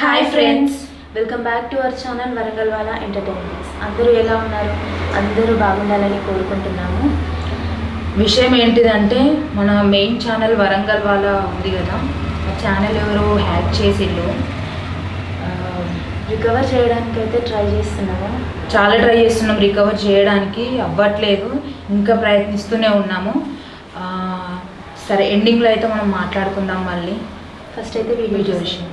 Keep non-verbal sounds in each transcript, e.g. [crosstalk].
Hi friends welcome back to our channel Warangal వాళ్ళ entertainments అందరూ ఎలా ఉన్నారు? అందరూ బాగుండాలని కోరుకుంటున్నాము. విషయం ఏంటిదంటే మన మెయిన్ ఛానల్ వరంగల్ వాళ్ళ ఉంది కదా. ఆ ఛానల్ ఎవరో హ్యాక్ ఆ, రికవర్ చేయడానికి అయితే ట్రై చేస్తున్నాము. చాలా ట్రై చేస్తున్నాం. రికవర్ చేయడానికి అవ్వట్లేదు. ఇంకా ప్రయత్నిస్తూనే ఉన్నాము. సరే ఎండింగ్లో అయితే మనం మాట్లాడుకుందాం మళ్ళీ. ఫస్ట్ అయితే వీడియో విషయం.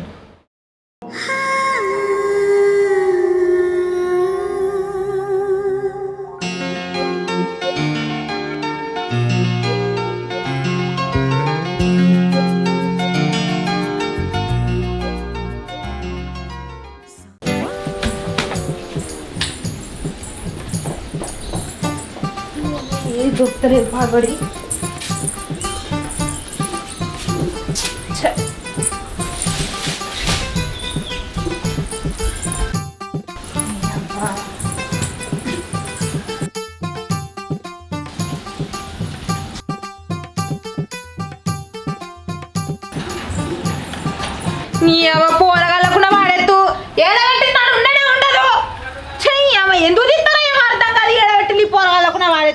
ఏ దొరుకుతలేదు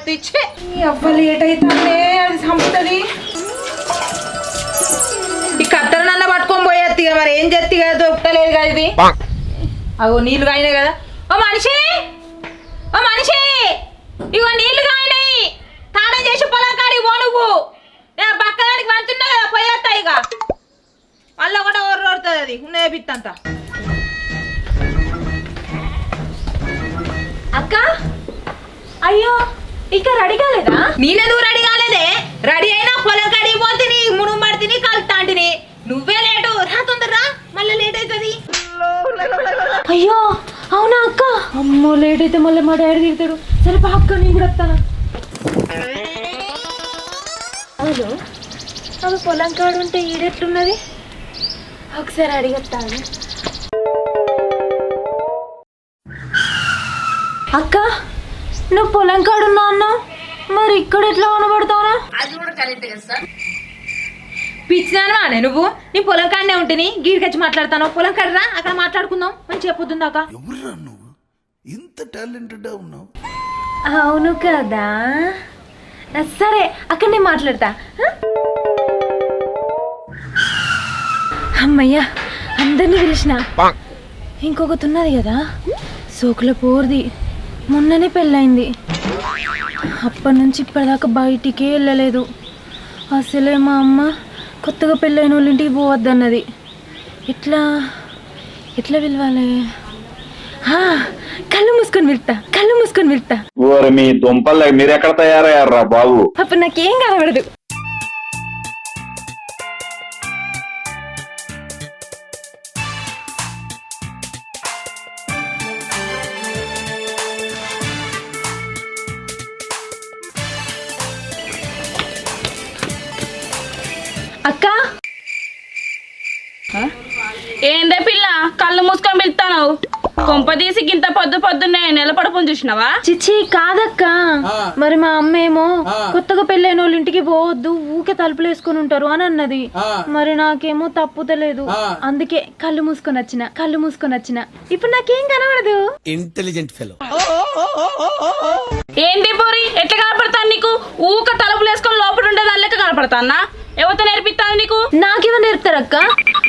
నీ అవ్వ లేట్ అవుతుంది అది చంపుతుంది. ఈ కత్తెర నన్న పట్టుకొని ఇక మరి. ఏం చేత్తి కదా దొరకలేదు కదా ఇది? అగో నీళ్ళు కాయినాయి కదా. ఓ మనిషి! ఓ మనిషి! ఇగో నీళ్ళు కాయినాయి. తాళం చేసి పొలం కాడికి పో నువ్వు. నేను పక్కదానికి వంతున్నా కదా పోయేస్తా ఇక మళ్ళీ కూడా ఓర్రు ఓడుతుంది అది. ఉన్నదే బిత్తంతా అక్క! అయ్యో! ఇంకా రెడీ కాలేదా? నేనెందుకు రెడీ కాలేదే? రెడీ అయినా పొలం కాడికి పోతిని మునుగు పడితిని కలుతాంటిని నువ్వే లేటు. రా తొందరరా మళ్ళీ లేట్ అవుతుంది అయ్యో అవునా అక్క? అమ్మో లేట్ అయితే మళ్ళీ మా డాడీ తిడతాడు. సరే పా అక్క నేను కూడా వస్తాను? అవును. అవి పొలం కాడు ఉంటే ఈడెట్లున్నది ఒకసారి అడిగొస్తాను అక్క? నువ్వు పొలం కాడున్నా అన్నావు మరి ఇక్కడ ఎట్లా కనబడతావునా పిచ్చిదానవానే నువ్వు? నీ పొలం కాడనే ఉంటేని గీడికొచ్చి మాట్లాడతాను? పొలం కాడరా? అక్కడ మాట్లాడుకుందాం. మంచి చెప్పొద్దు దాకా ఎవరురా నువ్వు? ఇంత టాలెంటెడ్ ఉన్నావు. అవును కదా. సరే అక్కడ నేను మాట్లాడతా? అమ్మయ్యా అందరినీ పిలిచిన. ఇంకొకటి ఉన్నది కదా. సోకుల పోర్ది. మొన్ననే పెళ్ళయింది అప్పటి నుంచి ఇప్పటిదాకా బయటికే వెళ్ళలేదు. అసలే మా అమ్మ కొత్తగా పెళ్ళైన వాళ్ళ ఇంటికి పోవద్దన్నది. ఎట్లా ఎట్లా పిలవాలి? కళ్ళు మూసుకొని వెళ్తా కళ్ళు మూసుకొని ఓరి మీ దుంపలు మీరెక్కడ తయారయ్యారా బాబు? అప్పుడు నాకేం కనబడదు. ఏందే పిల్ల? కళ్ళు మూసుకొని వెళ్తాను కొంప తీసి గింత పొద్దు పొద్దున్నే నిలబడుకుని చూసినావా? చిచ్చి కాదక్క. మరి మా అమ్మ ఏమో కొత్తగా పెళ్ళైన వాళ్ళ ఇంటికి పోవద్దు ఊకే తలుపులు వేసుకొని ఉంటారు అని అన్నది. మరి నాకేమో తప్పుతలేదు. అందుకే కళ్ళు మూసుకొని వచ్చిన కళ్ళు మూసుకొని వచ్చిన. ఇప్పుడు నాకేం కనబడదు? ఇంటెలిజెంట్ ఫెలో ఏంది పోరి? ఎట్లా కనపడతాను నీకు? ఊక తలుపులు వేసుకొని లోపల ఉండే దాని లెక్క కనపడతానా ఎవరితో నేర్పిస్తాను నీకు? నాకేమో నేర్పుతారక్క?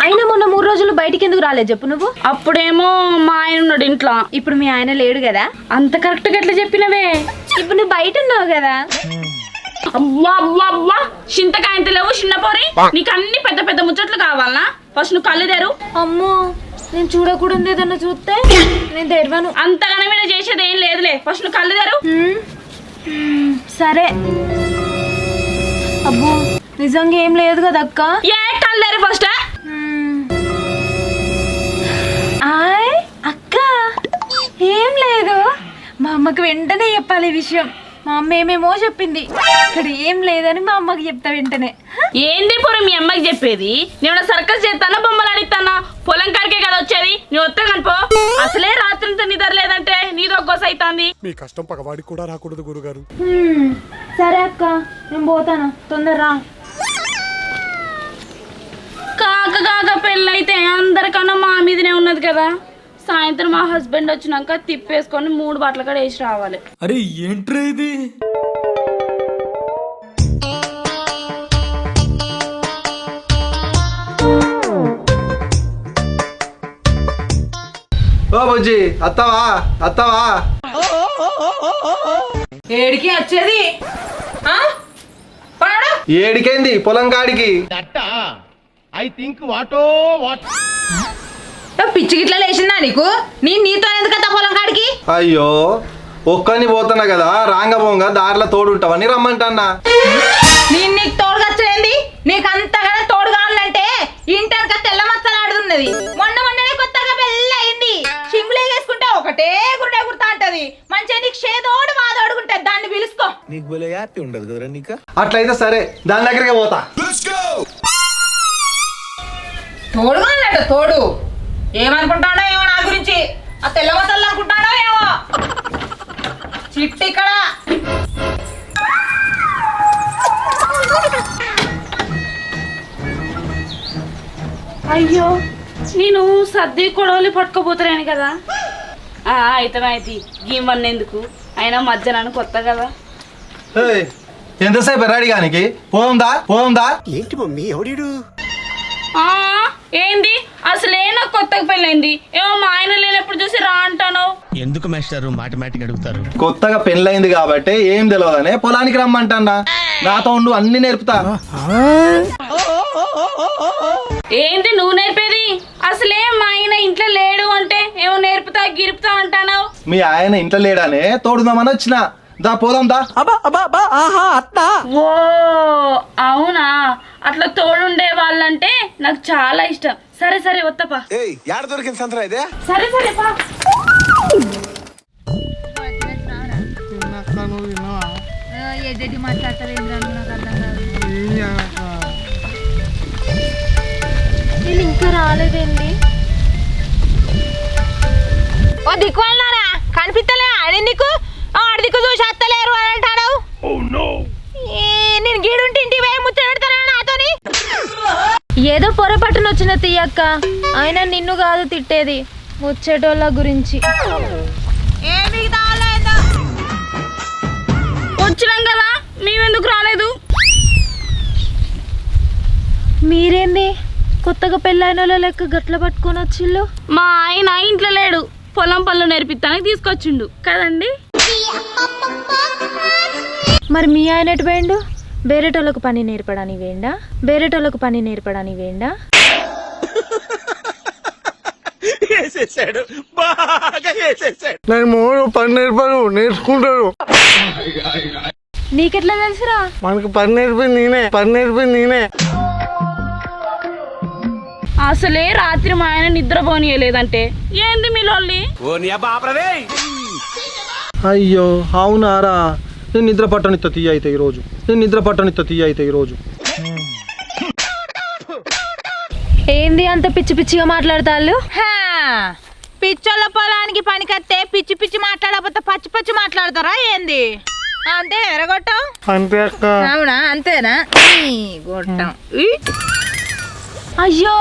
అయినా మొన్న మూడు రోజులు బయటికి ఎందుకు రాలేదు చెప్పు నువ్వు? అప్పుడేమో మా ఆయన ఉన్నాడు ఇంట్లో. ఇప్పుడు మీ ఆయన లేడు కదా? అంత కరెక్ట్గా ఎట్లా చెప్పినవే? ఇప్పుడు నువ్వు బయట ఉన్నావు కదా? అవ్వా అవ్వా అవ్వా. చింతకాయంత లేవు చిన్న పోరి. నీకు అన్ని పెద్ద పెద్ద ముచ్చట్లు కావాలనా? ఫస్ట్ నువ్వు కళ్ళు తెరు. అమ్మో నేను చూడకూడదు ఏదన్నా చూస్తే? నేను తెరవను అంతగానే మీద చేసేది ఏం లేదులే. ఫస్ట్ నువ్వు కళ్ళు తెరు. సరే. అబ్బో. నిజంగా ఏం లేదు కదా అక్క? ఏ తెరు ఫస్ట్ అక్క ఏం లేదు. మా అమ్మకి వెంటనే చెప్పాలి ఈ విషయం. మా అమ్మ ఏమేమో చెప్పింది. ఇక్కడ ఏం లేదని మా అమ్మకి చెప్తా వెంటనే. ఏంది పోరు మీ అమ్మకి చెప్పేది? నేను సర్కస్ చేస్తానా బొమ్మలు ఆడిస్తానా? పొలం కాడికే కదా వచ్చేది? నువ్వు వస్తే కనుపో అసలే రాత్రి నిద్ర లేదంటే నీదో గొస అవుతుంది మీ కష్టం పగవాడికి కూడా రాకూడదు గురుగారు. సరే అక్క నేను పోతాను. తొందరరా కాక పెళ్ళైతే అందరికన్నా మా మీదనే కదా. సాయంత్రం మా హస్బెండ్ వచ్చినాక తిప్పేసుకొని మూడు బట్టల కాడ వేసి రావాలి. అరే ఏంట్రా ఇది? ఓ బుజ్జి అత్తావా? అత్తావా? ఏడికి వచ్చేది? ఆ? పాడు. ఏడికైంది? పొలం కాడికి. ఏ పిచ్చి గిట్ల లేచిందా నీకు? నేను నీతో ఎందుకంత పొలం కాడికి? అయ్యో ఒక్కని పోతున్నా కదా రాంగ పోంగ దారిలో తోడు ఉంటావని రమ్మంటన్నా. నేను నీకు తోడుగా వచ్చేది నీకు అంతగానే తోడు కావాలంటే ఇంటర్ తెల్ల మచ్చలు ఆడుతున్నది మొన్న మొన్ననే కొత్తగా పెళ్ళి అయింది. సింగులే వేసుకుంటే ఒకటే గుడ్డే గుర్తా అంటది. మంచిగా నీకు షేదోడు మాదోడుకుంటది దాన్ని పిలుచుకో. నీకు భలే హ్యాపీ ఉండదు కదరా నీకు? అట్లయితే సరే దాని దగ్గరికి పోతా. తోడు తోడు. ఏమనుకుంటాడో ఏమో నా గురించి. ఆ తెల్ల మచ్చలు అనుకుంటాడో ఏమో. చిట్టి ఇక్కడ అయ్యో నేను సర్ది కొడవలి పట్టుకోపోతున్నాను కదా. ఆ, అయితే అయితే గీమన్న ఎందుకు అయినా మధ్యాహ్నం కొత్త కదా. ఏయ్, ఎంతసేపు రెడీ గానికి పోందా పోందా ఏంటి మమ్మీ ఎవడీడు? ఆ, ఏంది? అసలే నాకు కొత్తగా పెళ్ళైంది? ఏమో మా ఆయన లేనప్పుడు చూసి రా అంటాను ఎందుకు మాస్టారు మాటిమాటికి అడుగుతారు? కొత్తగా పెళ్ళైంది కాబట్టి ఏం తెలియదనే పొలానికి రమ్మంటన్నా. నాతో ఉండు అన్ని నేర్పుతా. ఏంటి నువ్వు నేర్పేది? అసలే మా ఆయన ఇంట్లో లేడు అంటే ఏమో నేర్పుతా గిరుపుతా అంటాను మీ ఆయన ఇంట్లో లేడానే తోడుదామని వచ్చిన. దా పోదాం దా. ఓ అవునా? అట్లా తోడుండే వాళ్ళంటే నాకు చాలా ఇష్టం. సరే సరే వత్తపా ఏయ్ యాడ దొరికింది సంతరా ఇదే? సరే సరే పా. వీళ్ళు ఇంకా రాలేదండి. ఓ కనిపిస్తలే ఆడి నీకు? దిక్కు చూసి వస్తలేరు అని అంటాడు. ఈ, నేను గీడుంటే ఇంటికి పోయి ముచ్చడతానా నాతోని? ఏదో పొరపాటున వచ్చిన తీయక్క. అయినా నిన్ను కాదు తిట్టేది ముచ్చేటోళ్ళ గురించి. వచ్చినాం కదా మేమెందుకు రాలేదు? మీరేంది? కొత్తగా పెళ్ళైన వాళ్ళ లెక్క గట్ల పట్టుకొని వచ్చిళ్ళు? మా ఆయన ఇంట్లో లేడు. పొలం పనులు నేర్పిస్తానికి తీసుకొచ్చిండు. కదండి? మరి మీ ఆయన ఎటు పోయిండు బేరేటోళ్ళకు పని నేర్పడానికి వేండా? బేరేటోళ్ళకు పని నేర్పడానికి వేండా? నేను మూడు పని నేర్పాను నేర్చుకుంటాడు. నీకెట్లా తెలుసురా? మనకి పని నేర్పింది నేనే పని నేర్పింది నేనే. అసలే రాత్రి మా ఆయన నిద్రపోనీయలేదంటే. ఏంది మీ లొల్లి? అయ్యో అవునారా? నేను నిద్ర పట్టనిత్త తీయ అయితే ఈరోజు. నేను నిద్ర పట్టనిత్త తీయ అయితే ఈరోజు. ఏంది అంత పిచ్చి పిచ్చిగా మాట్లాడతాళ్ళు? హా, పిచ్చోళ్ళ పొలానికి పనికత్తే పిచ్చి పిచ్చి మాట్లాడకపోతే పచ్చి పచ్చి మాట్లాడతారా ఏంది? అంతే ఎరగొట్టాం అంతే అక్క. అవునా? అంతేనా? గొట్టం. అయ్యో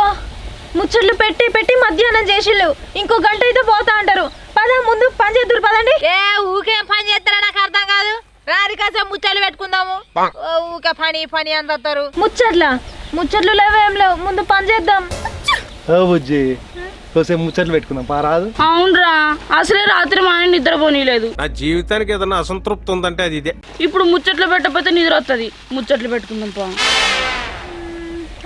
ముచ్చట్లు పెట్టి పెట్టి మధ్యాహ్నం చేసిళ్ళు. ఇంకో గంట అయితే పోతా అంటారు. పద ముందు పని చేద్దరు పదండి. ఏ ఊకేం పని చేస్తారా? నాకు అర్థం కాదు. రారి కాసేపు ముచ్చట్లు పెట్టుకుందాము. ఓ, ఊకే పని పని అందరు ముచ్చట్ల? ముచ్చట్లు లేవేం లేవు. ముందు పని చేద్దాం. ఓ బుజ్జి. కోసేపు ముచ్చట్లు పెట్టుకుందాం. పారాదు అవునరా. అసలే రాత్రి మా ఆయన నిద్రపోనీయలేదు నా జీవితానికి ఏదైనా అసంతృప్తి ఉందంటే అది ఇదే. ఇప్పుడు ముచ్చట్లు పెట్టకపోతే నిద్ర వస్తుంది ముచ్చట్లు పెట్టుకుందాం పా.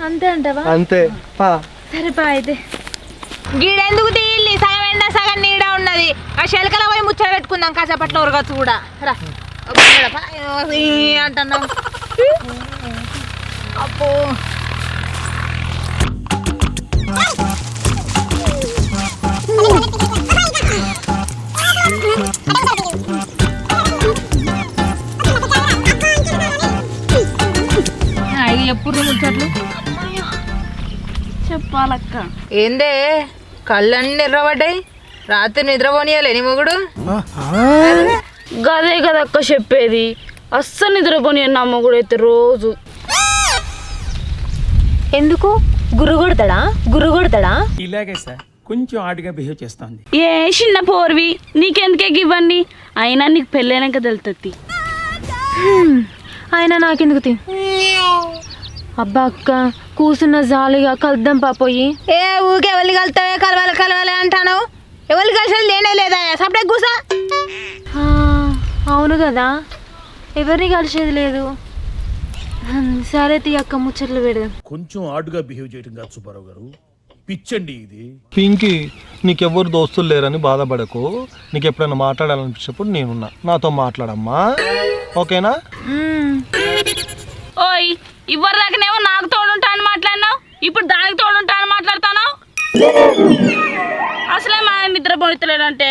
అంతే అంటావా? అంతే. పా. సరే పా అయితే. గీడెందుకు శెలకల పోయి ముచ్చట పెట్టుకుందాం కాసేపట్లో ఉరగచ్చు కూడా. రా. అంటున్నాం. ఎప్పుడు ముచ్చట్లు? చెప్పాలక్క. ఏందే? కళ్ళన్నీ ఎర్రబడ్డాయి. రాత్రి నిద్రపోనియాలే నీ మొగుడు? గదే కదక్క చెప్పేది. అస్సలు నిద్రపోని అమ్మ కూడా అయితే రోజు. ఎందుకు? గురు కొడతాడా? గురు కొడతాడా? ఇలాగే సార్ కొంచెం ఆడిగా బిహేవ్ చేస్తోంది. ఏ చిన్న పోర్వి నీకెందుకే ఇవ్వండి? అయినా నీకు పెళ్ళైనాక తెలుతుంది. అయినా నాకెందుకు తీ? అబ్బా అక్క కూసున్న జాలిగా కలుద్దాం పాపోయి. ఏ ఊకే ఎవరిని కలుతావే కలవాలి కలవాలి అంటాను ఎవరిని కలిసేది లేనే లేదా? సపరేట్ కూసా అవును కదా. ఎవరిని కలిసేది లేదు. సరే తీ అక్క ముచ్చట్లు పెడదాం. కొంచెం ఆడుగా బిహేవ్ చేయడం కాదు సుబ్బారావు గారు. పిచ్చండి ఇది. పింకి నీకెవ్వరు దోస్తులు లేరని బాధపడకు. నీకు ఎప్పుడైనా మాట్లాడాలనిపించినప్పుడు నేనున్నా. నాతో మాట్లాడమ్మా. ఓకేనా. ఓయ్ ఇవ్వరు దాకానేమో నాకు తోడుంటా అని మాట్లాడినావు. ఇప్పుడు దానికి తోడుంటా అని మాట్లాడతాను అసలే మా నిద్ర పొడుతలేడంటే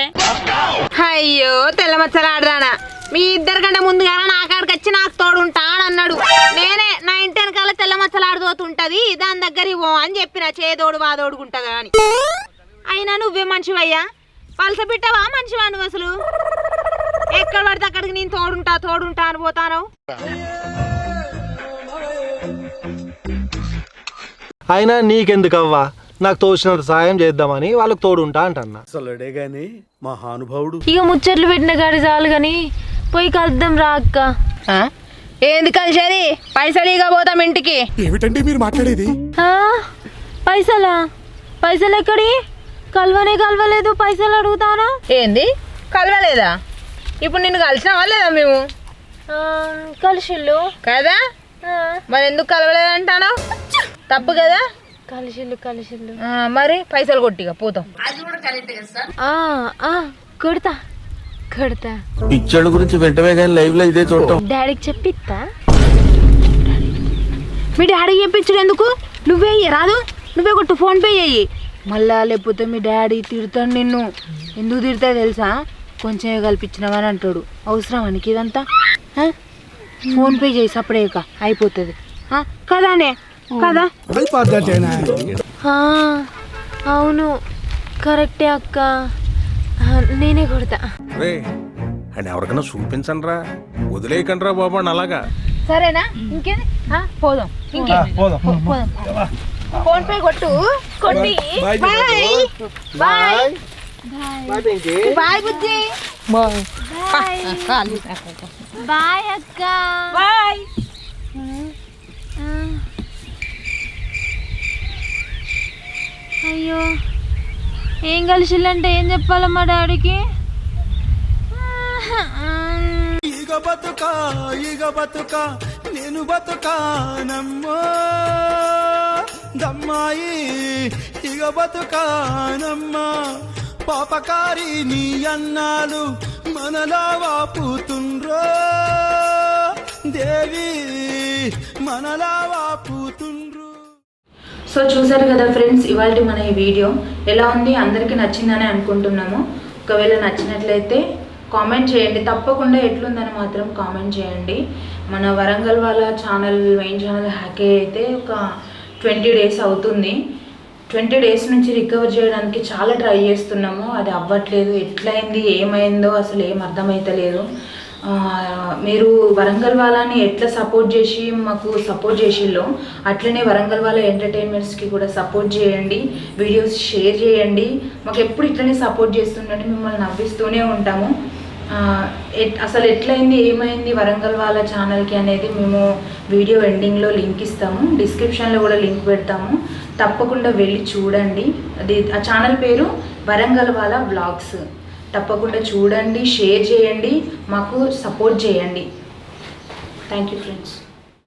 అయ్యో తెల్ల మచ్చలు ఆడదానా మీ ఇద్దరి కంటే ముందుగా నా కాడికి వచ్చి నాకు తోడుంటా అని అన్నాడు నేనే నా ఇంటి వెనకాల తెల్ల మచ్చలు ఆడుతోతుంటది దాని దగ్గర ఇవ్వ అని చెప్పిన చేదోడు బాదోడుకుంటదా అని. అయినా నువ్వే మనిషివయ్యా పలస పెట్టావా మనిషివా నువ్వు అసలు? ఎక్కడ పడితే అక్కడికి నేను తోడుంటా తోడుంటా అని పోతాను అయినా నీకెందుకు అవ్వా నాకు తోచినంత సాయం చేద్దామని వాళ్ళకి తోడుంటా అంటన్నా. అసలుడే గాని మహానుభావుడు. ఇక ముచ్చట్లు పెట్టిన గాడి చాలు కానీ పోయి కలుద్దాం రా అక్క. ఆ? ఏంది కలిసేది? పైసలు ఇక పోతాం ఇంటికి. ఏమిటండి మీరు మాట్లాడేది? ఆ, పైసలా? పైసలు ఎక్కడి? కలవనే కలవలేదు పైసలు అడుగుతానా? ఏంది? కలవలేదా? ఇప్పుడు నిన్ను కలిసినావా లేదా మేము? ఆ, కలిసిళ్ళు. కదా? ఆ, మరి ఎందుకు కలవలేదంటాను? తప్పు కదా? కలిసిళ్ళు కలిసిళ్ళు ఆ, మరి పైసలు కొట్టిగా పోతాం ఆ, ఆ, కొడతా. కొడతా. పిచ్చోళ్ళ గురించి వెంటనే కానీ లైవ్లో ఇదే చూడటం. డాడీకి చెప్పిస్తా మీ డాడీ చెప్పించుడు ఎందుకు? నువ్వే రాదు? నువ్వే కొట్టు ఫోన్ పే చెయ్యి మళ్ళా లేకపోతే మీ డాడీ తిడతాడు నిన్ను. ఎందుకు తిడతా తెలుసా? కొంచెం కల్పించినావని అంటాడు. అవసరం నీకు ఇదంతా? ఫోన్ పే చేయి సపరేక అయిపోతుంది. ఆ? కదానే? కదా? అవును. కరెక్టే అక్క. నేనే కొడతా. రే అని ఎవరికైనా చూపించండి రా వదిలేయకండి రా బాబు అని అలాగా. సరేనా? ఇంకేది? పోదాం. ఇంకే? పోదాం. పోదాం. ఫోన్ పే కొట్టు. కొట్టి. బాయ్ బాయ్ బాయ్ బుజ్జి. బాయ్ [laughs] అక్క. బాయ్ అయ్యో ఏం కలిసిల్లంటే ఏం చెప్పాలి మా డాడీకి? ఇగ బతుక ఇగ బతుక నేను బతుకానమ్మో దమ్మాయి ఇగ బతుకానమ్మా పాపకారి నీ అన్నాలు మనలా వాపుతుండ్రో దేవి మనలా వాపు సో చూసారు కదా ఫ్రెండ్స్ ఇవాళ మన ఈ వీడియో ఎలా ఉంది? అందరికీ నచ్చిందని అనుకుంటున్నాము. ఒకవేళ నచ్చినట్లయితే కామెంట్ చేయండి. తప్పకుండా ఎట్లుందని మాత్రం కామెంట్ చేయండి. మన వరంగల్ వాళ్ళ ఛానల్ మెయిన్ ఛానల్ హ్యాక్ అయితే ఒక ట్వంటీ డేస్ అవుతుంది. ట్వంటీ డేస్ నుంచి రికవర్ చేయడానికి చాలా ట్రై చేస్తున్నాము. అది అవ్వట్లేదు. ఎట్లయింది? ఏమైందో అసలు ఏం అర్థమైతలేదు. మీరు వరంగల్ వాళ్ళని ఎట్లా సపోర్ట్ చేసి మాకు సపోర్ట్ చేసిల్లో అట్లనే వరంగల్ వాళ్ళ ఎంటర్టైన్మెంట్స్కి కూడా సపోర్ట్ చేయండి వీడియోస్ షేర్ చేయండి. మాకు ఎప్పుడు ఇట్లనే సపోర్ట్ చేస్తుండండి మిమ్మల్ని నవ్విస్తూనే ఉంటాము. ఎట్- అసలు ఎట్లయింది ఏమైంది వరంగల్ వాళ్ళ ఛానల్కి అనేది మేము వీడియో ఎండింగ్లో లింక్ ఇస్తాము. డిస్క్రిప్షన్లో కూడా లింక్ పెడతాము. తప్పకుండా వెళ్ళి చూడండి. అది ఆ ఛానల్ పేరు వరంగల్ వాళ్ళ బ్లాగ్స్ తప్పకుండా చూడండి షేర్ చేయండి మాకు సపోర్ట్ చేయండి. Thank you friends